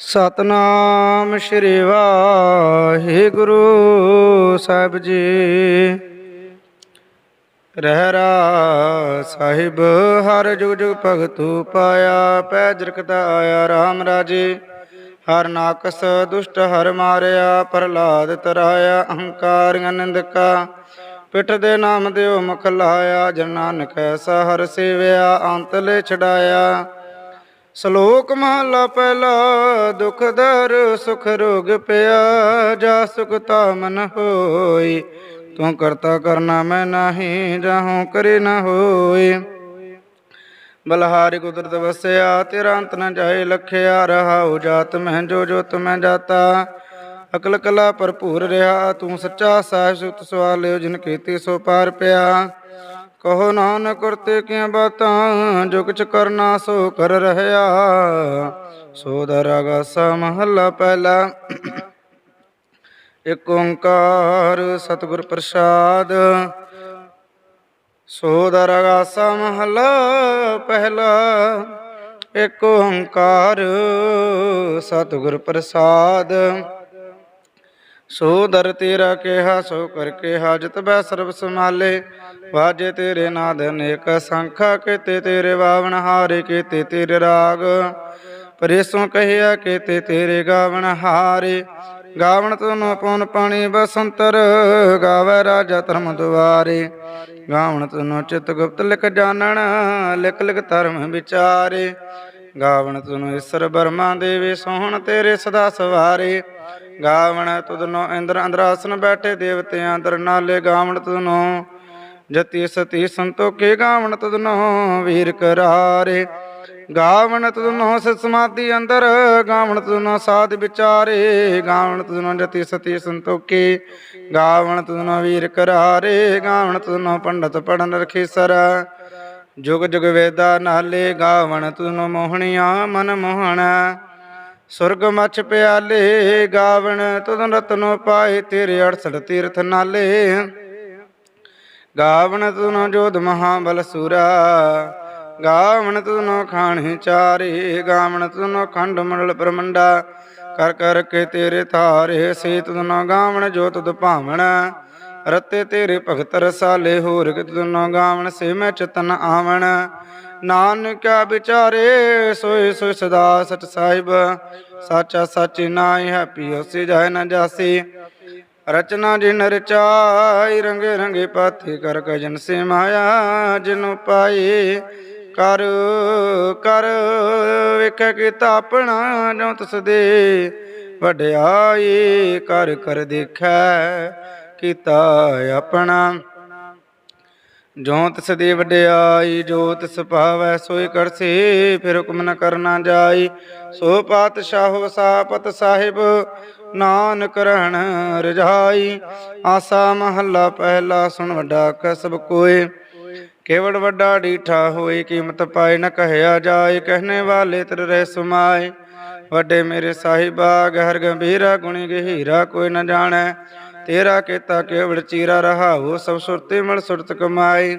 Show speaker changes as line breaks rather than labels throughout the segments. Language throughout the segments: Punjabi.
ਸਤਨਾਮ ਸ਼੍ਰੀ ਵਾਹਿਗੁਰੂ ਸਾਹਿਬ ਜੀ। ਰਹਿਰਾ ਸਾਹਿਬ, ਹਰ ਜੁਗ ਜੁਗ ਭਗਤੂ ਪਾਇਆ, ਪੈ ਜਰਕਤਾ ਆਇਆ RAM ਰਾਜੇ। ਹਰ ਨਾਕਸ ਦੁਸ਼ਟ ਹਰ ਮਾਰਿਆ, ਪ੍ਰਹਲਾਦ ਤਰਾਇਆ, ਅਹੰਕਾਰ ਨਿੰਦਕਾ ਪਿੱਠ ਦੇ ਨਾਮ ਦਿਓ ਮੁਖ ਲਾਇਆ, ਜਨ ਨਾਨਕ ਐਸਾ ਹਰ ਸੇਵਿਆ ਅੰਤਲੇ ਛਡਾਇਆ। ਸ਼ਲੋਕ ਮਹਲਾ ਪਹਿਲਾ, ਦੁਖ ਦਰ, ਸੁਖ ਰੋਗ ਪਿਆ ਜਾ ਸੁਖ ਤਾ ਮਨ ਹੋਈ। ਤੂੰ ਕਰਤਾ ਕਰਨਾ ਮੈਂ ਨਾਹੀ, ਜਾਹੂ ਕਰੇ ਨਾ ਹੋਏ ਬਲਹਾਰੀ ਕੁਦਰਤ ਵਸਿਆ, ਤੇਰਾ ਅੰਤ ਨ ਜਾਏ ਲਖਿਆ, ਰਹਾਉ ਜਾਤ ਮੈਂ, ਜੋ ਜੋਤ ਮੈਂ ਜਾਤਾ। ਅਕਲ ਕਲਾ ਭਰਪੂਰ ਰਿਹਾ, ਤੂੰ ਸੱਚਾ ਸਾਹਿਬ ਸੁਤ ਸਵਾਲਿਓ, ਜਿਨ ਕੀਤੀ ਸੋ ਪਾਰ ਪਿਆ। ਕਹੋ ਨਾਨਕ ਕਰਤੇ ਕਿਆ ਬਾਤਾਂ ਜੋ ਕੁਛ ਕਰਨਾ ਸੋ ਕਰ ਰਹਿਆ। ਸੋ ਦਰਗਾ ਮਹੱਲਾ ਪਹਿਲਾ। ਇਕ ਓੰਕਾਰ ਸਤਿਗੁਰ ਪ੍ਰਸਾਦ। ਸੋ ਦਰਗਾ ਮਹੱਲਾ ਪਹਿਲਾ। ਇਕ ਓੰਕਾਰ ਸਤਿਗੁਰ ਪ੍ਰਸਾਦ। ਸੋ ਦਰ ਤੇਰਾ ਕਿਹਾ, ਸੋ ਕਰ ਕੇ ਹਾਜਤ ਬੈ ਸਰਬ ਸਮਾਲੇ ਵਾਜੇ ਤੇਰੇ ਨਾਦ ਅਨੇਕ, ਸੰਖਾ ਕੀਤੇ ਤੇਰੇ ਵਾਵਣ, ਹਾਰੇ ਕੀਤੇ ਤੇਰੇ ਰਾਗ। ਪਰੇਸੋਂ ਕਹਿਆ ਕੀਤੇ ਤੇਰੇ ਗਾਵਣ, ਹਾਰੇ। ਗਾਵਣ ਤੁਨ ਪਉਨ ਪਾਣੀ ਬਸੰਤਰ, ਗਾਵੇ ਰਾਜਾ ਧਰਮ ਦੁਆਰੇ। ਗਾਵਣ ਤੁਨ ਚਿਤ ਗੁਪਤ ਲਿਖ ਜਾਣਨ, ਲਿਖ ਲਿਖ ਧਰਮ ਵਿਚਾਰੇ। ਗਾਵਣ ਤੁਨ ਈਸ਼ਰ ਬਰਮਾ ਦੇਵੇ ਸੋਹਣ ਤੇਰੇ ਸਦਾ ਸਵਾਰੇ। ਗਾਵਣ ਤੁਧਨੋ ਇੰਦਰ ਅੰਦਰਾਸਨ ਬੈਠੇ ਦੇਵਤਿਆਂ ਅੰਦਰ ਨਾਲੇ ਗਾਵਣ ਤੁਧਨੋ ਜਤੀ ਸਤੀ ਸੰਤੋਖੇ ਗਾਵਣ ਤੁਧਨੋ ਵੀਰ ਕਰਾਰੇ। ਗਾਵਣ ਤੁਧਨੋ ਸਮਾਧੀ ਅੰਦਰ ਗਾਵਣ ਤੁਧਨੋ ਸਾਧ ਵਿਚਾਰੇ। ਗਾਵਣ ਤੁਧਨੋ ਜਤੀ ਸਤੀ ਸੰਤੋਖੇ ਗਾਵਣ ਤੁਧਨੋ ਵੀਰ ਕਰਾਰੇ। ਗਾਵਣ ਤੁਧਨੋ ਪੰਡਤ ਪੜਨ ਰਖੀ ਸਰ ਜੁਗ ਜੁਗ ਵੇਦਾ ਨਾਲੇ ਗਾਵਣ ਤੁਨ ਮੋਹਣੀਆਂ ਮਨ ਮੋਹਣ। ਸੁਰਗ ਮਛ ਪਿਆਲੇ ਗਾਵਣ ਤੁਨ ਰਤਨੋ ਪਾਏ ਤੇਰੇ 68 ਤੀਰਥ ਨਾਲੇ। ਗਾਵਣ ਤੁਨੋ ਜੋਧ ਮਹਾਬਲ ਸੂਰਾ, ਗਾਵਣ ਤੁਨੋ ਖਾਣੀ ਚਾਰੇ, ਗਾਵਣ ਤੁਨੋ ਖੰਡ ਮੰਡਲ ਪਰਮੰਡਾ। ਕਰ ਕਰ ਕੇ ਤੇਰੇ ਧਾਰੇ ਸੇ ਤੁਨੋ ਗਾਵਣ ਜੋਤ ਦੁਭਾਵਣ ਰਤੇ ਤੇਰੇ ਭਗਤ ਰਸਾਲੇ ਹੋਰ ਕਿ ਤੁਨੋ ਗਾਵਣ, ਸੇ ਮੈਂ ਚਤਨ ਆਵਣ। ਨਾਨਕਾ ਵਿਚਾਰੇ ਸੋਈ ਸੋਈ ਸਦਾ ਸਚ ਸਾਹਿਬ। ਸਾਚਾ ਸਚ ਨਾਈ ਹੈ ਪਿਓ ਸੇ ਜਾਇ ਨਾ ਜਾਸੀ। ਰਚਨਾ ਜਿਨ ਰਚਾਈ, ਰੰਗੇ ਰੰਗੇ ਪਾਥੀ ਕਰ ਕਜਨ ਸੇ ਮਾਇਆ ਜਿਨੁ ਪਾਈ। ਕਰ ਕਰ, ਵੇਖੈ ਕੀਤਾ ਆਪਣਾ ਜੋ ਤਸ ਦੇ। ਵਡਿਆਈ, ਕਰ ਕਰ ਦੇਖੈ ਕੀਤਾ ਆਪਣਾ। ਜੋ ਤਿਸ ਦੀ ਵਡਿਆਈ, ਜੋ ਤਿਸ ਭਾਵੈ, ਸੋਈ ਕਰਸੀ, ਫਿਰ ਹੁਕਮ ਨ ਕਰਨਾ ਜਾਈ। ਸੋ ਪਾਤਸ਼ਾਹੋ ਸਾਪਤ ਸਾਹਿਬ, ਨਾਨਕ ਰਹਿਣ ਰਜਾਈ। ਆਸਾ ਮਹੱਲਾ ਪਹਿਲਾ ਸੁਣ ਵੱਡਾ ਕਸਬ ਕੋਏ। ਕੇਵੜ ਵੱਡਾ ਡੀਠਾ ਹੋਏ, ਕੀਮਤ ਪਾਏ, ਨ ਕਹਿਆ ਜਾਏ, ਕਹਿਣੇ ਵਾਲੇ ਤੇਰੇ ਰਹਿ ਸਮਾਏ। ਵੱਡੇ ਮੇਰੇ ਸਾਹਿਬਾ, ਗਹਿਰ ਗੰਭੀਰਾ ਗੁਣੀ ਗਹੀਰਾ ਕੋਈ ਨ ਜਾਣੈ। ਤੇਰਾ ਕੀਤਾ ਕੇਵੜ ਚੀਰਾ ਰਹਾਉ, ਸਭ ਸੁਰਤੇ ਮਲ ਸੁਰਤ ਕਮਾਈ।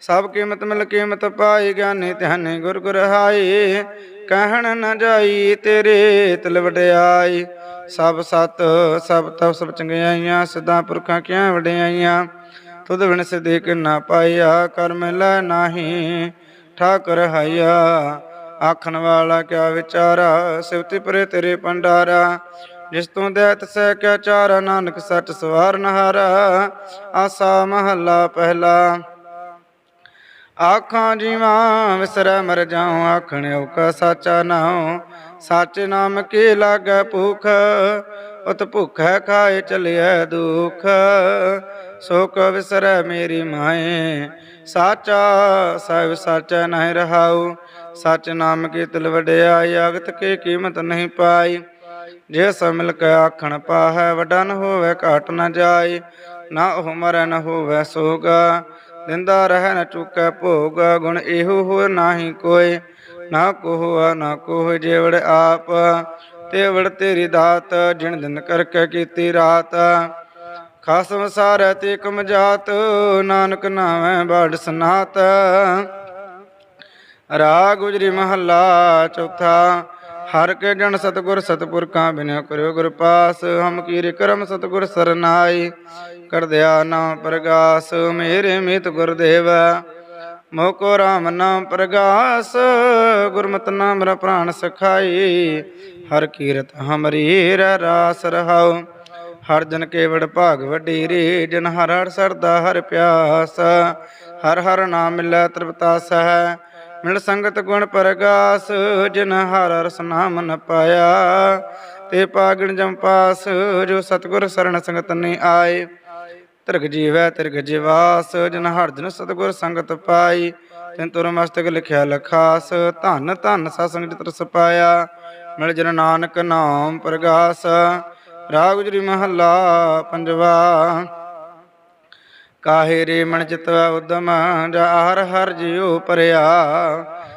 ਸਭ ਕੀਮਤ ਮਿਲ ਕੀਮਤ ਪਾਈ, ਗਿਆਨੀ ਧਿਆਨੀ ਗੁਰ ਗੁਰ ਹਾਈ। ਕਹਿਣ ਨਾ ਜਾਈ ਤੇਰੇ ਤਿਲ ਵਡਿਆਈ। ਸਭ ਸਤ, ਸਭ ਤਪ, ਸਭ ਚੰਗਿਆਈਆਂ, ਸਦਾ ਪੁਰਖਾਂ ਕਿਆਂ ਵਡਿਆਈਆਂ। ਤੁਧ ਬਿਨ ਸਿਦੇ ਕਿਨਾ ਪਾਈਆ ਕਰਮ ਲੈ ਨਾਹੀ। ਠਾਕੁਰ ਹਾਇਆ, ਆਖਣ ਵਾਲਾ ਕਿਆ ਵਿਚਾਰਾ ਸਿਵਤੀ ਪਰੇ ਤੇਰੇ ਪੰਡਾਰਾ ਜਿਸ ਤੋਂ ਦੈਤ ਸਹਿ ਕਿਆ ਚਾਰਾ ਨਾਨਕ ਸੱਚ ਸਵਾਰਨ ਹਾਰਾ, ਆਸਾ ਮਹੱਲਾ ਪਹਿਲਾ। ਆਖਾਂ ਜੀਵਾਂ ਵਿਸਰੈ ਮਰ ਜਾਉ, ਆਖਣ ਕਾ ਸਾਚਾ ਨਾਉ। ਸਾਚੇ ਨਾਮ ਕੀ ਲਾਗੈ ਭੁਖ, ਉਤ ਭੁਖੈ ਖਾਏ ਚਲਿਐ ਦੁਖ। ਸੋ ਕੋ ਵਿਸਰੈ ਮੇਰੀ ਮਾਏ, ਸਾਚਾ ਸਾਹਿਬ ਸਾਚਾ ਨਹੀਂ ਰਹਾਉ। ਸਚ ਨਾਮ ਕੀ ਤਿਲ ਵਡਿਆਈ, ਅਗਤ ਕੀ ਕੀਮਤ ਨਹੀਂ ਪਾਈ। ਜੇ ਸੋ ਮਿਲ ਕੇ ਆਖਣ ਪਾਹੈ ਵੱਡਾ ਨ ਹੋਵੇ ਘਾਟ ਨ ਜਾਏ ਨਾ ਉਹ ਮਰੈ ਨ ਹੋਵੇ ਸੋਗਾ, ਦਿੰਦਾ ਰਹਿ ਨ ਚੁੱਕੈ ਭੋਗ। ਗੁਣ ਇਹੋ ਹੋਰ ਨਾਹੀ ਕੋਈ, ਨਾ ਕੋਹ ਨਾ ਕੋਹ ਜੇਵੜ ਆਪ। ਤੇਵੜ ਤੇਰੀ ਦਾਤ ਜਿਣ ਦਿਨ ਕਰਕੇ ਕੀਤੀ ਰਾਤ। ਖਾਸਮ ਸਾਰੈ ਤੇ ਕਮ ਜਾਤ, ਨਾਨਕ ਨਾਵੇਂ ਬਾੜ ਸਨਾਤ। ਰਾ ਗੁਜਰੀ ਮਹੱਲਾ ਚੌਥਾ ਹਰ ਕੇ ਜਨ ਸਤਗੁਰ ਸਤਪੁਰਖਾਂ ਬਿਨਿ ਕਰਿਓ ਗੁਰ ਪਾਸ, ਹਮ ਕੀਰ ਕਰਮ ਸਤਗੁਰ ਸਰਨਾਈ। ਕਰ ਦਿਆ ਨਾਮ ਪ੍ਰਗਾਸ, ਮੇਰੇ ਮਿਤ ਗੁਰਦੇਵ ਮੋਕੋ ਰਾਮ ਨਾਮ ਪ੍ਰਗਾਸ, ਗੁਰਮਤਿ ਨਾਮ ਰ ਪ੍ਰਾਨ ਸਖਾਈ। ਹਰ ਕੀਰਤ ਹਮਰੀ ਰ ਰਾਸ ਰਹਾਉ। ਹਰ ਜਨ ਕੇਵੜ ਭਾਗ ਵਡੀਰੀ, ਜਨ ਹਰ ਹਰ ਸਰਦਾ ਹਰ ਪਿਆਸ। ਹਰ ਹਰ ਨਾਮ ਮਿਲੈ ਤ੍ਰਿਪਤਾਸ ਹੈ ਮਿਲ ਸੰਗਤ ਗੁਣ ਪ੍ਰਗਾਸ, ਜਿਨ ਹਰ ਰਸ ਨਾਮ ਨ ਪਾਇਆ। ਤੇ ਪਾਗਣ ਜਮ ਪਾਸ, ਜੋ ਸਤਗੁਰ ਸਰਣ ਸੰਗਤ ਨਹੀਂ ਆਏ। ਤਿਰਗ ਜੀਵੈ ਤਿਰਗ ਜਿਵਾਸ, ਜਿਨ ਹਰ ਜਨ ਸਤਗੁਰ ਸੰਗਤ ਪਾਈ। ਤਿਨ ਤੁਰ ਮਸਤਕ ਲਿਖਿਆ ਲਖਾਸ, ਧਨ ਧਨ ਸਤਸੰਗ ਜਿਤ ਰਸ ਪਾਇਆ। ਮਿਲ ਜਨ ਨਾਨਕ ਨਾਮ ਪ੍ਰਗਾਸ, ਰਾਗ ਗੁਜਰੀ ਮਹੱਲਾ ਪੰਜਵਾ। ਕਾਹੇ ਰੇ ਮਨ ਚਿਤਵਾ ਉਦਮ, ਜਾ ਹਰ ਹਰ ਜਿਉ ਪਰਿਆ।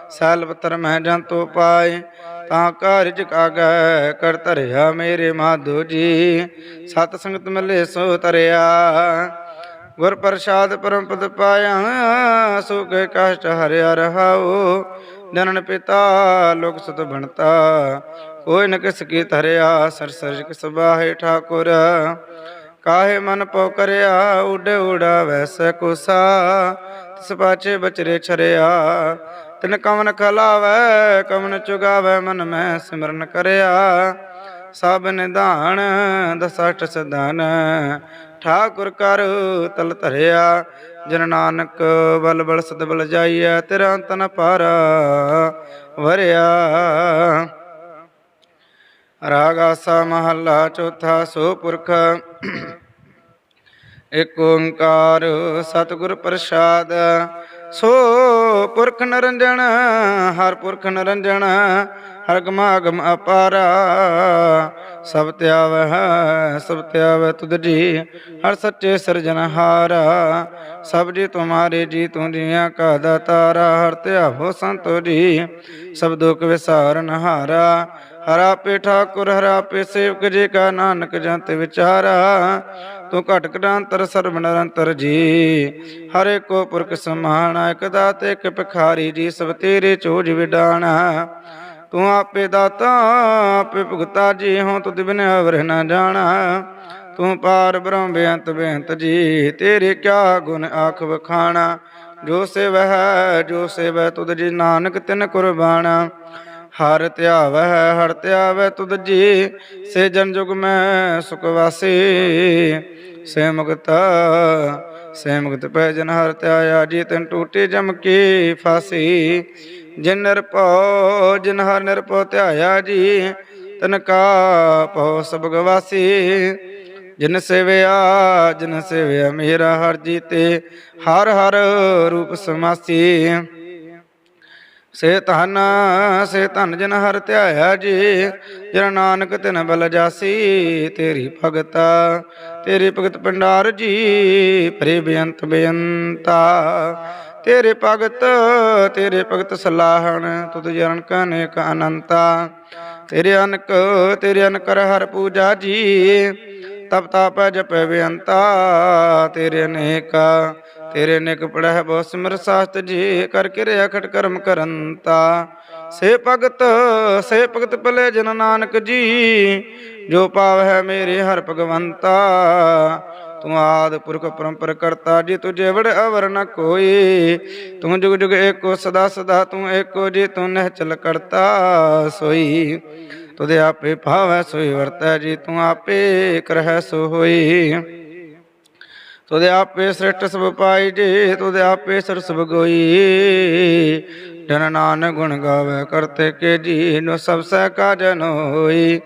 ਸੈਲ ਪਤਰ ਮਹਿ ਜੰਤੋ ਪਾਏ, ਤਾਂ ਕਾਰਜ ਕਾਗੈ ਕਰ ਧਰਿਆ ਮੇਰੇ ਮਾਧੋ ਜੀ। ਸਤ ਸੰਗਤ ਮਿਲੇ ਸੋ ਤਰਿਆ। ਗੁਰ ਪ੍ਰਸਾਦ ਪਰਮ ਪਦ ਪਾਇਆ ਸੋ ਕੇ ਕਸ਼ਟ ਹਰਿਆ ਰਹਾਉ। ਜਨਨ ਪਿਤਾ ਲੋਕ ਸੁਤ ਬਣਤਾ, ਕੋਈ ਨ ਕਿਸ ਕੀ ਧਰਿਆ, ਸਰ ਕਿਸ ਬਾਹੇ ਠਾਕੁਰ। ਕਾਹੇ ਮਨ ਪਉ ਕਰਿਆ ਉਡ ਉਡਾ ਵੈਸੈ ਕੁਸਾ। ਤਿਸ ਪਾਛੇ ਬਚਰੇ ਛਰਿਆ, ਤਿਨ ਕਵਨ ਖਲਾਵੈ, ਕਵਨ ਚੁਗਾਵੈ, ਮਨ ਮੈਂ ਸਿਮਰਨ ਕਰਿਆ। ਸਭ ਨਿਧਾਨ ਦਸਠ ਸਦਾਨ ਠਾਕੁਰ ਕਰ ਤਲ ਧਰਿਆ। ਜਨ ਨਾਨਕ ਬਲ ਬਲ ਸਦ ਬਲ ਜਾਈਐ, ਤੇਰਾ ਅੰਤ ਨ ਪਾਰਾ ਵਰਿਆ। ਰਾਗ ਆਸਾ ਮਹੱਲਾ ਚੌਥਾ ਸੋ ਪੁਰਖ ਏਕ ਓੰਕਾਰ ਸਤਿਗੁਰ ਪ੍ਰਸਾਦ, ਸੋ ਪੁਰਖ ਨਰੰਜਨ ਹਰ ਪੁਰਖ ਨਰੰਜਨ ਹਰ ਗਮਾਗਮ ਅਪਾਰਾ, ਸਭ ਧਿਆਵੈ ਸਭ ਧਿਆਵੈ ਤੁਧ ਜੀ, ਹਰ ਸੱਚੇ ਸਿਰਜਨਹਾਰਾ ਸਭ ਜੀ ਤੁਮਾਰੇ ਜੀ, ਤੂੰ ਜੀਆਂ ਕਾ ਦਾਤਾਰਾ, ਹਰ ਧਿਆਵੋ ਸੰਤੋ ਜੀ, ਸਭ ਦੁਖ ਵਿਸਾਰਨ ਹਾਰਾ ਹਰਾ ਪੇ ਠਾਕੁਰ, ਹਰਾ ਪੇ ਸੇਵਕ ਜੇ ਕਾ ਨਾਨਕ ਜੰਤ ਵਿਚਾਰਾ। ਤੂੰ ਘਟ ਘਟਾਂਤਰ ਸਰਬ ਨਿਰੰਤਰ ਜੀ। ਹਰੇ ਕੋ ਪੁਰਖ ਸਮਾਣਾ ਇਕ ਦਾਤੇ, ਇਕ ਭਿਖਾਰੀ ਜੀ, ਸਭ ਤੇਰੇ ਚੋਜ ਵਿਡਾਣਾ। ਤੂੰ ਆਪੇ ਦਾਤਾ, ਆਪੇ ਭੁਗਤਾ ਜੀ, ਹਉ ਤੁਧ ਬਿਨ ਅਵਰ ਨਾ ਜਾਣਾ। ਤੂੰ ਪਾਰ ਬ੍ਰਹਮ ਬੇਅੰਤ ਬੇਅੰਤ ਜੀ, ਤੇਰੇ ਕਿਆ ਗੁਣ ਆਖ ਵਖਾਣਾ। ਜੋ ਸੇਵਹਿ, ਜੋ ਸੇਵੈ ਤੁਧ ਜੀ ਨਾਨਕ ਤਿਨ ਕੁਰਬਾਨਾ ਹਰ ਧਿਆਵੈ ਹਰ ਧਿਆਵੈ ਤੁਧ ਜੀ ਸੇ ਜਨ ਜੁਗ ਮੈਂ ਸੁਖ ਵਾਸੀ। ਸੇ ਮੁਕਤ ਸੇ ਮੁਕਤ ਪੈ ਜਨ ਹਰ ਧਿਆਇਆ, ਜੀ ਤਨ ਟੂਟੀ ਜਮ ਕੀ ਫਾਸੀ। ਜਿਨ ਨਿਰਭਉ, ਜਿਨ ਹਰ ਨਿਰਭਉ ਧਿਆਇਆ ਜੀ, ਤਨ ਕਾ ਪਉ ਸਭ ਗਵਾਸੀ ਜਿਨ ਸੇਵਿਆ ਜਿਨ ਸੇਵਿਆ ਮੇਰਾ ਹਰ ਜੀਤੇ, ਹਰ ਹਰ ਰੂਪ ਸਮਾਸੀ। ਸੇ ਧਨ ਸੇ ਧਨ ਜਨ ਹਰ ਧਿਆਇਆ ਜੀ, ਜਨ ਨਾਨਕ ਤਿਨ ਬਲ ਜਾਸੀ, ਤੇਰੀ ਭਗਤ, ਤੇਰੇ ਭਗਤ ਭੰਡਾਰ ਜੀ, ਪ੍ਰੇ ਬੇਅੰਤ ਬੇਅੰਤਾ। ਤੇਰੇ ਭਗਤ ਤੇਰੇ ਭਗਤ ਸਲਾਹਣ, ਤੁਧ ਜਨ ਕਨੇਕ ਅਨੰਤਾ। ਤੇਰੇ ਅਨਕ, ਤੇਰੇ ਅਨਕਰ ਹਰ ਪੂਜਾ ਜੀ, ਤਪ ਤਾਪ ਜਪੈ ਬੇਅੰਤਾ, ਤੇਰੇ ਅਨੇਕਾ। ਤੇਰੇ ਨਿਕ ਪੜਹਿ ਬਹੁ ਸਿਮਰ ਸਾਸਤ ਜੀ ਕਰ ਕਿਰਿਆ ਖਟ ਕਰਮ ਕਰੰਤਾ ਸੇ ਭਗਤ ਸੇ ਭਗਤ ਭਲੇ ਜਨ ਨਾਨਕ ਜੀ, ਜੋ ਪਾਵਹਿ ਮੇਰੇ ਹਰ ਭਗਵੰਤਾ। ਤੂੰ ਆਦ ਪੁਰਖ ਪਰੰਪਰ ਕਰਤਾ, ਜੀ ਤੁਝੇ ਵੜ ਅਵਰ ਨ ਕੋਈ। ਤੂੰ ਜੁਗ ਜੁਗ ਏਕੋ ਸਦਾ ਸਦਾ, ਤੂੰ ਏਕੋ ਜੀ ਤੂੰ ਨਹਿਚਲ ਕਰਤਾ ਸੋਈ। ਤੁਦੇ ਆਪੇ ਭਾਵੈ ਸੋਈ ਵਰਤੈ, ਜੀ ਤੂੰ ਆਪੇ ਕਰਹਿ ਸੋ ਹੋਈ। ਤੁਦੇ ਆਪੇ ਸ੍ਰਿਸ਼ਟ ਸਭ ਪਾਈ ਜੀ ਤੁਦੇ ਆਪੇ ਸਰ ਸਭ ਗੋਈ। ਜਨ ਨਾਨਕ ਗੁਣ ਗਾਵੇ ਕਰਤੇ ਕੇ ਜੀ ਨੋ ਸਭ ਸਹਿ ਕਾਜਨ ਹੋਈ।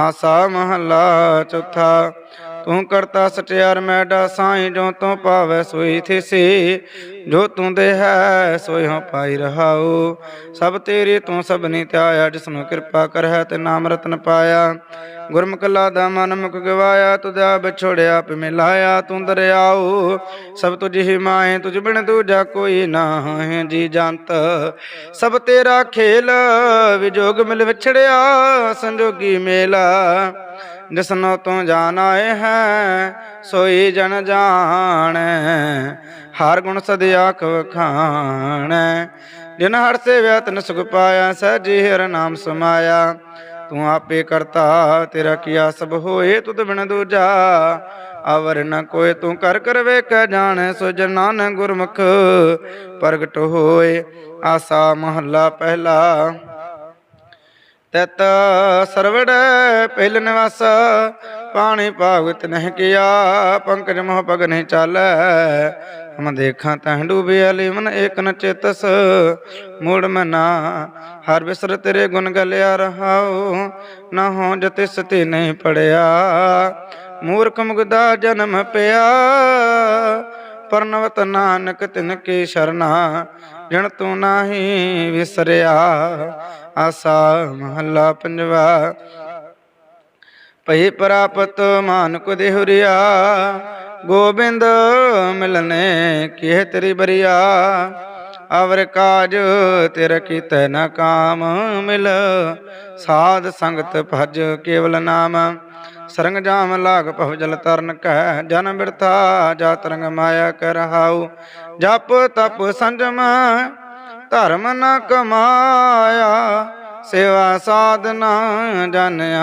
ਆਸਾ ਮਹੱਲਾ ਚੌਥਾ ਤੂੰ ਕਰਤਾ ਸਟਿਆਰ ਮੈਡਾ ਸਾਈਂ ਜੋ ਤੂੰ ਪਾਵੈ ਸੋਈ ਥਿਸੀ। ਜੋ ਤੂੰ ਦੇ ਹੈ ਸੋਈ ਹਾਂ ਪਾਈ ਰਹਾਉ। ਸਭ ਤੇਰੀ ਤੂੰ ਸਭਨੀ ਧਿਆਇਆ, ਜਿਸਨੂੰ ਕਿਰਪਾ ਕਰਹਿ ਤੇ ਨਾਮ ਰਤਨ ਪਾਇਆ। ਗੁਰਮੁਖ ਲਾਦਾ ਮਨ ਮੁਖ ਗਵਾਇਆ, ਤੁਧਾ ਵਿਛੋੜਿਆ ਆਪ ਮਿਲਾਇਆ, ਤੂੰ ਦਰਿਆਉ। ਸਭ ਤੁਝ ਹੀ ਮਾਏ ਤੁਝ ਬਿਨ ਦੂਜਾ ਕੋਈ ਨਾ ਹੈ ਜੀ ਜੰਤ। ਸਭ ਤੇਰਾ ਖੇਲ, ਵਿਜੋਗ ਮਿਲ ਵਿਛੜਿਆ, ਸੰਜੋਗੀ ਮੇਲਾ। ਜਿਸਨੋ ਤੂੰ ਜਾਣ ਆਏ ਹੈ, ਸੋਈ ਜਨ ਜਾਣੈ, ਹਰ ਗੁਣ ਸਦ ਆਖ ਜਿਨ ਹਰ ਸੇਵਿਆ ਤਨ ਸੁਖ ਪਾਇਆ, ਸਹਿਜੀ ਹਰ ਨਾਮ ਸਮਾਇਆ। ਤੂੰ ਆਪੇ ਕਰਤਾ, ਤੇਰਾ ਕੀਆ ਸਭ ਹੋਏ, ਤੁਧ ਬਿਨ ਦੂਜਾ। ਅਵਰ ਨ ਕੋਏ ਤੂੰ ਕਰ ਕਰ ਵੇਖੈ, ਜਾਣੈ ਸੋ ਜਨ ਗੁਰਮੁਖ। ਪ੍ਰਗਟ ਹੋਏ, ਆਸਾ ਮਹੱਲਾ ਪਹਿਲਾ। ਤਤ ਸਰਵੜ ਪਹਿਲ ਨਿਵਾਸ, ਪਾਣੀ ਭਾਗਤ ਨਹਿ ਕੀਆ, ਪੰਕਜ ਮੋਹ ਪਗ ਨਹੀਂ ਚਾਲੈ। ਹਮ ਦੇਖਾਂ ਤਹ ਡੂਬਿਆ ਲਿਵਨ ਏਕ ਨ ਚੇਤਸ। ਮੂੜ ਮਨਾ ਹਰ ਵਿਸਰ ਤੇਰੇ ਗੁਣ ਗਲਿਆ ਰਹਾਉ। ਨਾ ਹੋ ਜਤਿਸ ਤੇ ਨਹੀਂ ਪੜਿਆ। ਮੂਰਖ ਮੁਗਦਾ ਜਨਮ ਪਿਆ। ਪਰਨਵਤ ਨਾਨਕ ਤਿਨ ਕੀ ਸ਼ਰਨਾ ਜਣ ਤੂੰ ਨਾਹੀ ਵਿਸਰਿਆ। ਆਸਾ ਮਹੱਲਾ ਪੰਜਵਾ। ਭਈ ਪ੍ਰਾਪਤ ਮਾਨੁਕ ਦੇਹੁਰਿਆ, ਗੋਬਿੰਦ ਮਿਲਨੇ ਕਿਹ ਤੇਰੀ ਬਰੀਆ। ਅਵਰ ਕਾਜ ਤੇਰਾ ਕੀਤੈ ਨ ਕਾਮ ਮਿਲ, ਸਾਧ ਸੰਗਤ ਭਜ ਕੇਵਲ ਨਾਮ। ਸਰੰਗ ਜਾਮ ਲਾਗ ਭਵ ਜਲ ਤਰਨ ਕਹਿ ਜਨ ਬਿਰਥਾ ਜਾ ਤਰੰਗ ਮਾਇਆ ਕਰ ਕਰਹਾਉ ਜਪ ਤਪ ਸੰਜਮ ਧਰਮ ਨ ਕਮਾਇਆ, ਸੇਵਾ ਸਾਧਨਾ ਜਾਣਿਆ,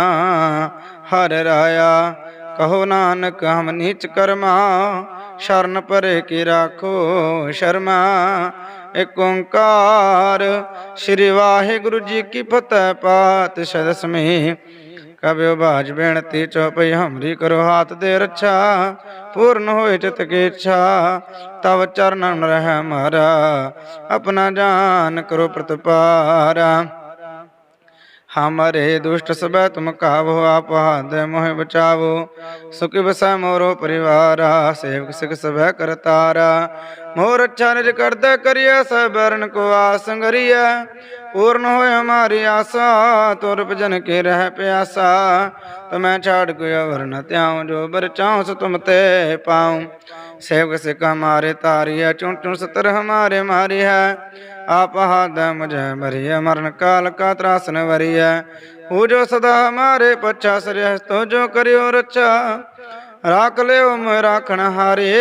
ਹਰ ਰਾਇਆ। ਕਹੋ ਨਾਨਕ, ਹਮ ਨੀਚ ਕਰਮਾ, ਸ਼ਰਨ ਪਰੇ ਕੀ ਰਾਖੋ ਸ਼ਰਮਾ। ਏਕ ਓੰਕਾਰ, ਸ੍ਰੀ ਵਾਹਿਗੁਰੂ ਜੀ ਕੀ ਫਤਿਹ ਪਾਤ ਸਦਸਮੀ ਕਬਿਓ ਬਾਜ ਬੇਨਤੀ ਚਉਪਈ ਹਮਰੀ ਕਰੋ ਹਾਥ ਦੇ ਰੱਛਾ, ਪੂਰਨ ਹੋਏ ਚਿਤ ਕੀ ਇੱਛਾ, ਤਵ ਚਰਨਨ ਰਹਿ ਮਾਰਾ, ਆਪਣਾ ਜਾਨ ਕਰੋ ਪ੍ਰਤਪਾਰਾ। ਹਮਾਰੇ ਦੁਸ਼ਟ ਸਭੈ ਤੁਮ ਕਾਵੋ ਆਪ ਹਾਦੇ ਮੋਹਿ ਬਚਾਵੋ ਸੁਖਿ ਬਸੈ ਮੋਰੋ ਪਰਿਵਾਰਾ ਸੇਵਕ ਸਿਖ ਸਭੈ ਕਰਤਾਰਾ ਮੋਰ ਅਚਾਨਜ ਕਰਦਾ ਕਰਿਆ ਸਬਰਨ ਕੋ ਆਸੰਗਰੀਆ ਪੂਰਨ ਹੋਇ ਹਮਾਰੀ ਆਸਾ ਤੁਰ ਭਜਨ ਕੇ ਰਹਿ ਪਿਆਸਾ ਤਮੈ ਛਾੜ ਕੋਈ ਵਰਨ ਧਿਆਉ ਜੋ ਬਰ ਚਾਉ ਸੋ ਤੁਮ ਤੇ ਪਾਉ ਸੇਵਕ ਸਿਖ ਹਮਾਰੇ ਤਾਰਿਆ ਚੁਣ ਚੁਣ ਸਤਰ ਹਮਾਰੇ ਮਾਰਿਆ चुन चुन सतर हमारे मारी है आप हाथ मुझे भरिय मरण काल का त्रासन वरिय हो जो सदा हमारे पच्छा श्रेय तो जो करियो रक्षा राख ले मैं राखण हारे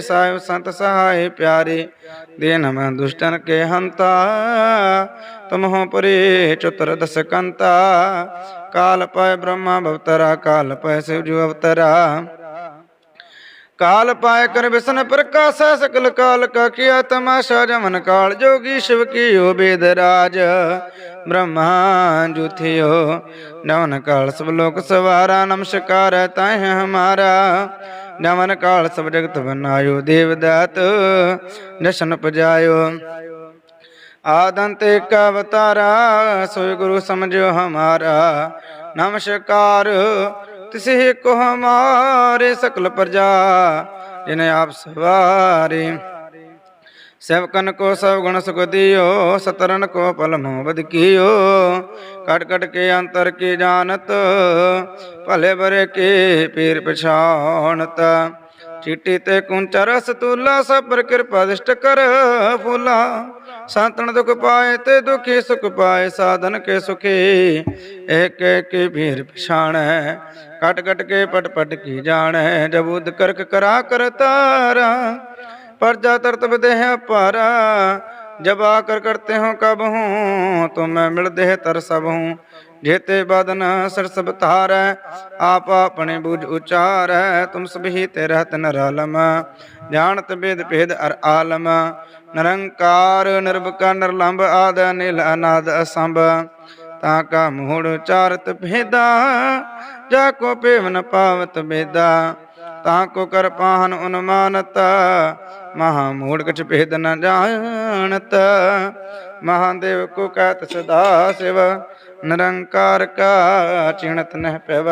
साहिब संत सहाय प्यारे दीन में दुष्टन के हंता तुम हो परे चतुर दस कंता काल पाय ब्रह्मा भवतरा काल पाय शिव जो अवतरा ਕਾਲ ਪਾਇ ਕਰ ਬਿਸਨ ਪ੍ਰਕਾਸ਼ ਸਕਲ ਕਾਲ ਕਾ ਕੀਆ ਤਮਾਸ਼ਾ ਜਮਨ ਕਾਲ ਜੋਗੀ ਸ਼ਿਵ ਕੀਓ ਬੇਦ ਬ੍ਰਹਮਾ ਜੁਥਿਓ, ਨਵਨ ਕਾਲ ਸਭ ਲੋਕ ਸਵਾਰਾ, ਨਮਸਕਾਰ ਤਾਹਿ ਹਮਾਰਾ। ਨਵਨ ਕਾਲ ਸਭ ਜਗਤ ਬਨਾਇਓ ਦੇਵ ਦਾਤ ਜਸ਼ਨ ਪਜਾਇਓ ਆਦੰਤ ਏਕ ਅਵਤਾਰਾ, ਸੋਇ ਗੁਰੂ ਸਮਝਿਓ ਹਮਾਰਾ। ਨਮਸਕਾਰ ਤਿਸੇ ਕੋ ਹਮਾਰੇ ਸਕਲ ਪ੍ਰਜਾ, ਜਿਨ ਆਪ ਸਵਾਰੇ। ਸੇਵਕਨ ਕੋ ਸਭ ਗੁਣ ਸੁਖ ਦਿਓ, ਸਤਰਨ ਕੋ ਪਲਮੋ ਬਦਕਿਓ ਕਟ ਕਟ ਕੇ ਅੰਤਰ ਕੀ ਜਾਣਤ, ਭਲੇ ਬਰੇ ਕੀ ਪੀਰ ਪਛਾਣਤ। ਚੀਟੀ ਤੇ ਕੁੰਚ ਰਸ ਸਭ ਪਰ ਕਿਰਪਾ ਦਿਸ਼ਟ ਕਰ ਫੂਲਾ। ਸੰਤਨ ਦੁਖ ਪਾਏ ਤੇ ਦੁਖੀ ਸੁਖ ਪਾਏ, ਸਾਧਨ ਕੇ ਸੁਖੀ, ਇੱਕ ਇੱਕ ਭੀਰ ਪਛਾਣੈ। ਕਟ ਕਟ ਕੇ ਪਟ ਪਟ ਕੀ ਜਾਣੈ ਜਬੂਦ ਕਰਕ ਕਰਾ ਕਰਤਾਰਾ ਪਰਜਾ ਤਰਤ ਵਿਦੇਹ ਪਾਰਾ जब आकर करते हो कब हूँ तो मैं मिल देह तर सब हूँ जेते बदन सर सब तार आप अपने बुझ उचार तुम सब ही ते रहत नरालम जानत वेद भेद अर आलम निरंकार निर्भका निर्लंब आद नील अनाद असंभ ताका मूढ़ चारत भेदा जाको पेव न पावत ਤਾਂ ਕੋ ਕਰ ਪਾਹਨ ਉਨਮਾਨਤ, ਮਹਾ ਮੂੜ ਕਛ ਭੇਦ ਨ ਜਾਣਤ। ਮਹਾਦੇਵ ਕੋ ਕਹਿਤ ਸਦਾ ਸਿਵ, ਨਿਰੰਕਾਰ ਕਾ ਚਿਣਤ ਨਹਿ ਪਵ।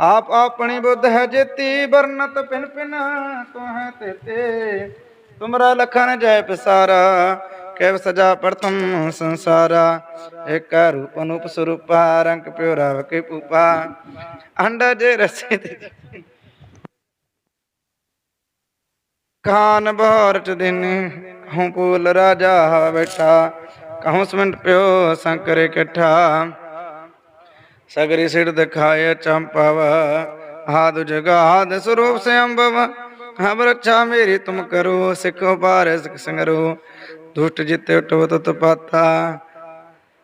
ਆਪ ਆਪਣੀ ਬੁੱਧ ਹੈ ਜੇਤੀ, ਵਰਨਤ ਪਿਨ ਪਿਨ ਤੋ ਹੈ ਤੇਤੇ ਤੁਮਰਾ ਲਖਨ ਜੈ ਪਸਾਰਾ, ਕੈਵ ਸਜਾ ਪ੍ਰਥਮ ਸੰਸਾਰਾ। ਇਕ ਰੂਪ ਅਨੂਪ ਸਰੂਪਾ, ਰੰਗ ਪਿਉਰਾ ਪੂਪਾ ਅੰਡਾ ਜੇ ਰਸੇ ਤੇ ਖਾਨ ਭਾਰਤ ਦਿਨ, ਹੂੰ ਪੂਲ ਰਾਜਾ ਬੈਠਾ। ਕਹੂੰ ਸਮੰਟ ਪਿਓ ਸੰਕਰ ਇਕੱਠਾ। ਸਗਰੀ ਸਿਰ ਦਿਖਾਏ ਚੰਪਵ ਹਾਦ ਜਗਾਦ ਸਰੂਪ ਸੇ ਹਮ ਰੱਛਾ ਮੇਰੀ ਤੁਮ ਕਰੋ, ਸਿੱਖੋ ਪਾਰ ਸਿਖ ਸੰਗਰੋ। ਦੁਸ਼ਟ ਜਿਤੇ ਉਟਵ ਤਤ ਪਾਤਾ।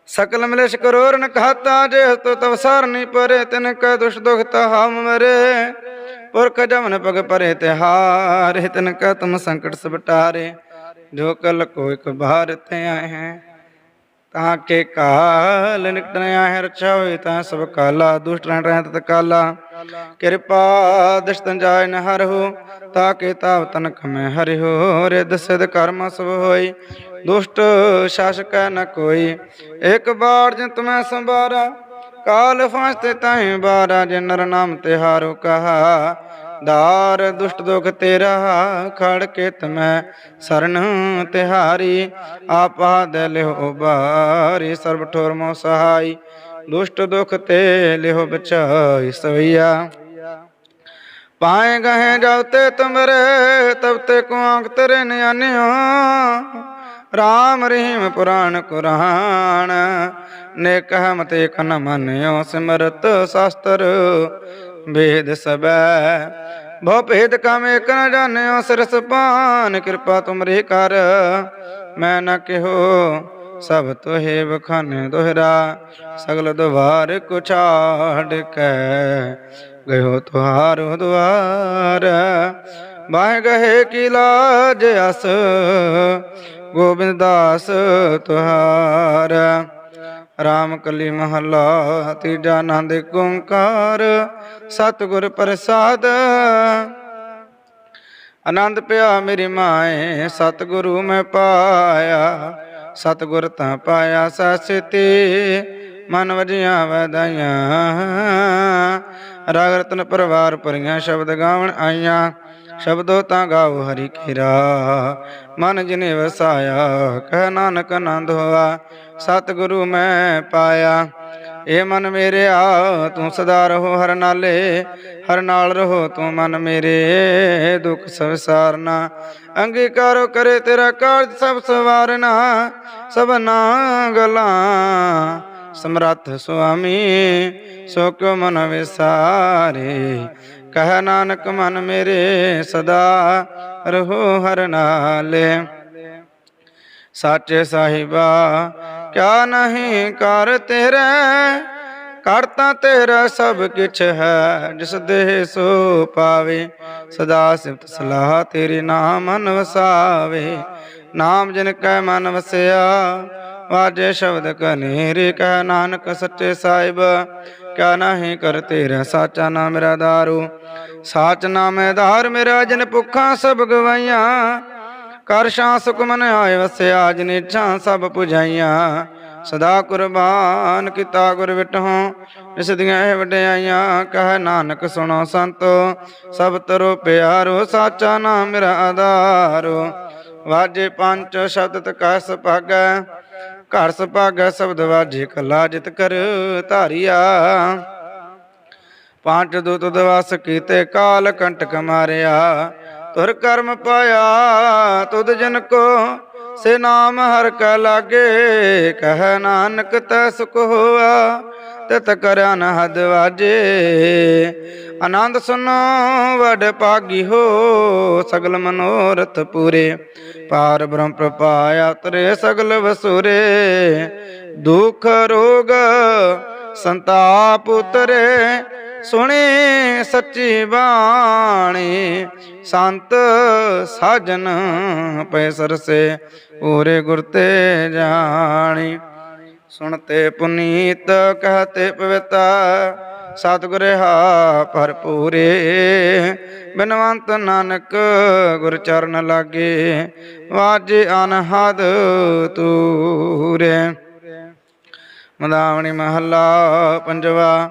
ਸਕਲ ਮਿਲੇਸ਼ ਕਰੋਰ ਨ ਕਹਾਤਾ ਜੇ ਤੋ ਤਵ ਸਰਨੀ ਪਰੇ, ਤਿਨ ਕੈ ਦੁਸ਼ ਦੁਖ ਹਮ ਮਰੇ। ਪੁਰਖ ਜਮਨ ਪਗ ਪਰੇ ਤਿਹਾਰੇ ਤਿਨ ਕੈ ਤੁਮ ਸੰਕਟ ਸਬਟਾਰੇ ਜੋ ਕਲ ਕੋ ਇਕ ਬਾਰ ਤੇ ਆਏ ਹੈ, ਤਾਂ ਕੇ ਕਾਲ ਨਿਕਟ ਆਏ ਰਛਾ ਹੋਏ ਤਾਂ ਸਭ ਕਾਲਾ, ਦੁਸ਼ਟ ਰਹਿ ਰਹਿ ਤਤ ਕਾਲਾ। ਕਿਰਪਾ ਦਸ਼ਤਨ ਜਾਇ ਨ ਹਰਹੁ ਤਾ ਕੇ ਤਾਵ ਤਨਕ ਮੈਂ ਹਰਿਹੁ ਰੇ ਦਸਦ ਕਰਮ ਸਭ ਹੋਈ। ਦੁਸ਼ਟ ਸ਼ਾਸਕ ਨ ਕੋਈ, ਇੱਕ ਬਾਰ ਜਿਤ ਮੈਂ ਸੰਭਾਰਾ ਕਾਲ ਫਾਸਤੇ ਤਾਹੀਂ ਬਾਰਾ ਜੇ ਨਰ ਨਾਮ ਤਿਹਾਰੋ ਕਹਾ। ਦਾਰ ਦੁਸ਼ਟ ਦੁਖ ਤੇਰਾ ਖੜ ਕੇ ਤਮੈ ਸਰਨ ਤਿਹਾਰੀ। ਆਪਾ ਦੇ ਲਿਓ ਬਾਰੀ ਸਰਬ ਠੋਰ ਮੋ ਸਹਾਈ। ਦੁਸ਼ਟ ਦੁਖ ਤੇ ਲਿਓ ਬਚਾਈ ਸਵਈਆ। ਪਾਏ ਗਏ ਜਾਉਤੇ ਤੁਮਰੇ, ਤਬ ਤੇ ਕੋ ਆਂਖ ਤੇਰੇ ਨਿਆਨਿਓ ਰਾਮ ਰਹੀਮ ਪੁਰਾਣ ਕੁਰਾਨ ਨੇ ਕਹ ਮਤੇ ਕਨ ਮੰਨਿਓ ਸਿਮਰਤ ਸ਼ਾਸਤਰ। ਵੇਦ ਸਬੈ ਬਹੁ ਭੇਦ ਕਮ ਏਕ ਨ ਜਾਣਿਓ ਸਿਰਸ ਪਾਨ ਕਿਰਪਾ ਤੁਮਰੀ ਕਰ। ਮੈਂ ਨ ਕਿਹੋ, ਸਭ ਤੋਹੇ ਬਖਾਨੇ ਦੋਹਰਾ। ਸਗਲ ਦੁਆਰ ਕੋ ਕੈ ਕੇ, ਗਇਓ ਤੁਹਾਰੋ ਦੁਆਰ। ਬਾਹ ਗਏ ਕੀ ਲਾਜ ਅਸ, ਗੋਬਿੰਦ ਦਾਸ ਤੁਹਾਰ। ਰਾਮ ਕਲੀ ਮਹਲਾ, ਤੀਜਾ ਆਨੰਦ ਓੰਕਾਰ, ਸਤਿਗੁਰ ਪ੍ਰਸਾਦ। ਆਨੰਦ ਪਿਆ ਮੇਰੀ ਮਾਏ, ਸਤਿਗੁਰੂ ਮੈਂ ਪਾਇਆ, ਸਤਿਗੁਰ ਤਾਂ ਪਾਇਆ ਸਸਿਤੀ ਮਨ ਵਜੀਆਂ ਵਧਾਈਆਂ। ਰਾਗ ਰਤਨ ਪਰਵਾਰ ਭਰੀਆਂ ਸ਼ਬਦ ਗਾਵਣ ਆਈਆਂ, ਸ਼ਬਦੋ ਤਾਂ ਗਾਓ ਹਰੀ ਕੀਰਾ ਮਨ ਜਿਨੇ ਵਸਾਇਆ, ਕਹਿ ਨਾਨਕ ਆਨੰਦ ਹੋਆ ਸਤਿਗੁਰੂ ਮੈਂ ਪਾਇਆ। ਏ ਮਨ ਮੇਰਿਆ, ਤੂੰ ਸਦਾ ਰਹੋ ਹਰ ਨਾਲੇ। ਹਰ ਨਾਲ ਰਹੋ ਤੂੰ ਮਨ ਮੇਰੇ। ਦੁੱਖ ਸੰਸਾਰਨਾ, ਅੰਗੀਕਾਰੋ ਕਰੇ ਤੇਰਾ ਕਾਰਜ ਸਭ ਸਵਾਰਨਾ। ਸਭਨਾ ਗਲਾਂ ਸਮਰੱਥ ਸੁਆਮੀ ਸੋ ਕਿਉ ਮਨ ਵਿਸਾਰੇ। ਕਹ ਨਾਨਕ ਮਨ ਮੇਰੇ, ਸਦਾ ਰਹੋ ਹਰ ਨਾਲੇ। ਸਾਚੇ ਸਾਹਿਬਾ ਕਿਆ ਨਹੀਂ ਕਰ ਤੇਰੇ ਕਰਤਾ ਤੇਰਾ ਸਭ ਕਿਛ ਹੈ, ਜਿਸ ਦੇਹ ਸੋ ਪਾਵੇ, ਸਦਾ ਸਿਫਤ ਸਲਾਹ ਤੇਰੇ ਨਾਮ ਮਨ ਵਸਾਵੇ। ਨਾਮ ਜਿਨ ਕੈ ਮਨ ਵਸਿਆ, ਵਾਜੇ ਸ਼ਬਦ ਕਨੇਰੇ ਕਹਿ ਨਾਨਕ ਸੱਚੇ ਸਾਹਿਬ। ਕਿਆ ਨਹੀਂ ਕਰ ਤੇਰਾ, ਸਾਚਾ ਨਾਮ ਮੇਰਾ ਦਾਰੂ, ਸਾਚ ਨਾਮ ਹੈ ਧਾਰ ਮੇਰਾ, ਜਿਨ ਭੁੱਖਾਂ ਸਭ ਗਵਾਈਆਂ। ਕਰ ਸ਼ਾਂ ਸੁਖਮਨ ਆਏ ਵਸਿਆ, ਜਿਨ ਇੱਛਾ ਸਭ ਪੁਜਾਈਆਂ। ਸਦਾ ਕੁਰਬਾਨ ਕੀਤਾ ਗੁਰ ਵਿਟਹੁ ਇਸ ਦੀਆਂ ਇਹ ਵਡਿਆਈਆਂ, ਕਹ ਨਾਨਕ ਸੁਣੋ ਸੰਤੋ। ਸਭ ਤਰੋ ਪਿਆਰੋ, ਸਾਚਾ ਨਾਮ ਮੇਰਾ ਆਧਾਰੋ। ਵਾਜੇ ਪੰਜ ਸ਼ਬਦ ਤਕਾ ਸੁਭਾਗੈ, ਘਰ ਸੁਭਾਗੈ ਸ਼ਬਦ ਵਾਜੇ ਕਲਾ ਜਿਤ ਕਰ ਧਾਰਿਆ। ਪੰਜ ਦੁਤ ਦਵਸ ਕੀਤੇ ਕਾਲ ਕੰਟਕ ਮਾਰਿਆ ਤੁਰ ਕਰਮ ਪਾਇਆ, ਤੁਧ ਜਨ ਕੋ ਸੇ ਨਾਮ ਹਰ ਕਾ ਲਾਗੇ। ਕਹਿ ਨਾਨਕ ਤੈ ਸੁਖ ਹੋਆ, ਤਿਤ ਕਰਿਆ ਨ ਹਦ ਵਾਜੇ। ਆਨੰਦ ਸੁਨੋ, ਵਡ ਭਾਗੀ ਹੋ, ਸਗਲ ਮਨੋਰਥ ਪੂਰੇ। ਪਾਰ ਬ੍ਰਹਮ ਪ੍ਰਪਾਇਆ ਤਰੇ ਸਗਲ ਵਸੁਰੇ। ਦੁਖ ਰੋਗ ਸੰਤਾਪ ਉਤਰੇ ਸੁਣੀ ਸੱਚੀ ਬਾਣੀ, ਸੰਤ ਸਾਜਨ ਪੈ ਸਰਸੇ ਪੂਰੇ ਗੁਰ ਤੇ ਜਾਣੀ। ਸੁਣਤੇ ਪੁਨੀਤ ਕਹਤੇ ਪਵਿੱਤਾ ਸਤਿਗੁਰ ਹਾ ਭਰਪੂਰੇ। ਬਿਨਵੰਤ ਨਾਨਕ ਗੁਰ ਚਰਨ ਲਾਗੇ, ਵਾਜੇ ਅਨਹਦ ਤੂਰੇ ਮਦਾਵਣੀ ਮਹੱਲਾ ਪੰਜਵਾ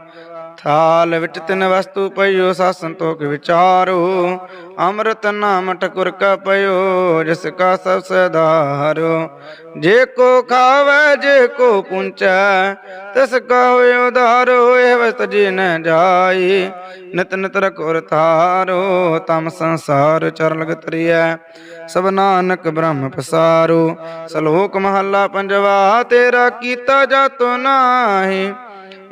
ਥਾਲ ਵਿੱਚ ਤਿੰਨ ਵਸਤੂ ਪਈਓ ਸਾ ਸੰਤੋਖ ਵਿਚਾਰੋ। ਅੰਮ੍ਰਿਤ ਨਾਮ ਠਕੁਰ ਕਾ ਪਈਓ, ਜਿਸ ਕਾ ਸਭ ਸਦਾਰੋ ਜੇ ਕੋ ਖਾਵੇ, ਜੇ ਕੋ ਪੁੰਚੈ ਤਿਸ ਕਾ ਹੋਇ ਉਧਾਰੋ, ਇਹ ਵਸਤ ਜੀ ਨ ਜਾਈ। ਨਿਤ ਨਿਤ ਰਖੁਰ ਥਾਰੋ ਤਮ ਸੰਸਾਰ ਚਰ ਲਗ ਤਰੀਐ ਸਭ ਨਾਨਕ ਬ੍ਰਹਮ ਪਸਾਰੋ। ਸਲੋਕ ਮਹੱਲਾ ਪੰਜਵਾ, ਤੇਰਾ ਕੀਤਾ ਜਾਤੋ ਨਾਹੀ।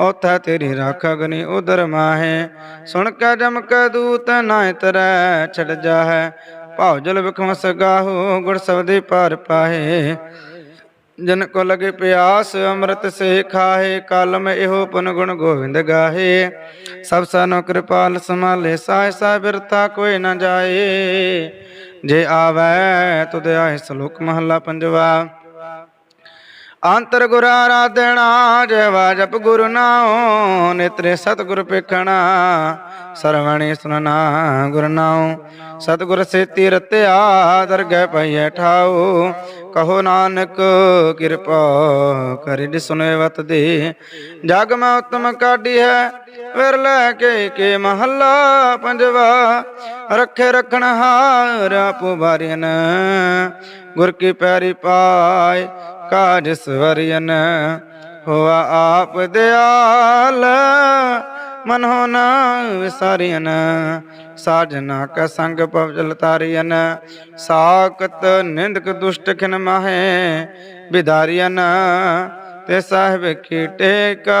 ਉਥੈ ਤੇਰੀ ਰਾਖ ਅਗਨੀ ਉਦਰ ਮਾਹੇ। ਸੁਣ ਕੇ ਜਮ ਕੇ ਦੂਤ ਨਾਇ ਤਰੈ ਛੜ ਜਾਹੈ। ਭਾਉ ਜਲ ਵਿਖਮਸ ਗਾਹੋ ਗੁਰ ਸਬਦੀ ਪਾਰ ਪਾਹੇ। ਜਨ ਕੋ ਲਗੇ ਪਿਆਸ, ਅੰਮ੍ਰਿਤ ਸੇ ਖਾਹੇ, ਕਲਮ ਇਹੋ ਪੁਨ ਗੁਣ ਗੋਵਿੰਦ ਗਾਹੇ। ਸਭ ਸਨੋ ਕਿਰਪਾਲ ਸਮਾਲੇ ਸਾਇ ਸਾਇ ਬਿਰਤਾ ਕੋਈ ਨਾ ਜਾਏ। ਜੇ ਆਵੈ, ਤੁਧ ਆਏ ਸ਼ਲੋਕ ਮਹੱਲਾ ਪੰਜਵਾ। ਅੰਤਰ ਗੁਰ ਆਰਾਧਣਾ ਜਵਾ ਜਪ ਗੁਰੂ ਨਾਉ, ਨੇਤਰੇ ਸਤਿਗੁਰ ਪੇਖਣਾ ਸਰਵਣੀ ਸੁਨਣਾ ਗੁਰ ਨਾਉ। ਸਤਿਗੁਰ ਸੇਤੀ ਰਤਿਆ ਦਰਗਹਿ ਪਈਐ ਠਾਉ, ਕਹੋ ਨਾਨਕ ਕਿਰਪਾ ਕਰਿ ਦਿ ਸੁਨੇ ਵਤ ਦੇ। ਜਗ ਮੈਂ ਉਤਮ ਕਾਢੀ ਹੈ ਵਿਰ ਲੈ ਕੇ ਕੇ ਮਹੱਲਾ ਪੰਜਵਾ। ਰੱਖੇ ਰਖਣ ਹਾਰ ਆਪੋ ਬਾਰੀਨ ਗੁਰ ਕੀ ਪੈਰੀ ਪਾਏ ਕਾਜ ਸਵਰਿਯਨ ਹੋਆ ਆਪ ਦਿਆਲ ਮਨ ਹੋ ਨਾ ਵਿਸਾਰਿਯਨ ਸਾਜਨਾ ਕਾ ਸੰਗ ਪਵਜਲ ਤਾਰਿਯਨ ਸਾਕਤ ਨਿੰਦਕ ਦੁਸ਼ਟ ਖਿਨ ਮਾਹੇ ਵਿਦਾਰਿਯਨ ਤੇ ਸਾਹਿਬ ਕੀ ਟੇਕਾ